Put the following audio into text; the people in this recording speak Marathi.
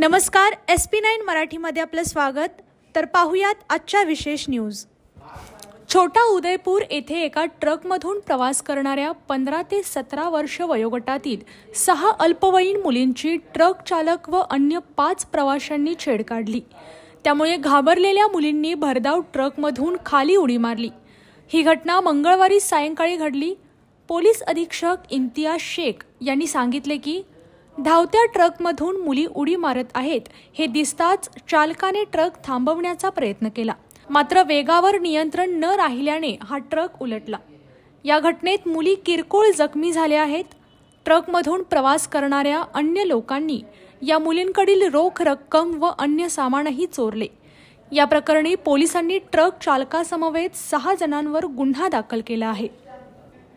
नमस्कार एस पी नाईन मराठीमध्ये आपलं स्वागत. तर पाहुयात आजच्या विशेष न्यूज छोटा उदयपूर येथे एका ट्रकमधून प्रवास करणाऱ्या पंधरा ते सतरा वर्ष वयोगटातील सहा अल्पवयीन मुलींची ट्रक चालक व अन्य पाच प्रवाशांनी छेड काढली. त्यामुळे घाबरलेल्या मुलींनी भरधाव ट्रकमधून खाली उडी मारली. ही घटना मंगळवारी सायंकाळी घडली. पोलीस अधीक्षक इम्तियाज शेख यांनी सांगितले की धावत्या ट्रकमधून मुली उडी मारत आहेत. हे दिसताच चालकाने ट्रक थांबवण्याचा प्रयत्न केला. मात्र वेगावर नियंत्रण न राहिल्याने हा ट्रक उलटला. या घटनेत मुली किरकोळ जखमी झाल्या आहेत. ट्रकमधून प्रवास करणाऱ्या अन्य लोकांनी या मुलींकडील रोख रक्कम व अन्य सामानही चोरले. या प्रकरणी पोलिसांनी ट्रक चालकासमवेत सहा जणांवर गुन्हा दाखल केला आहे.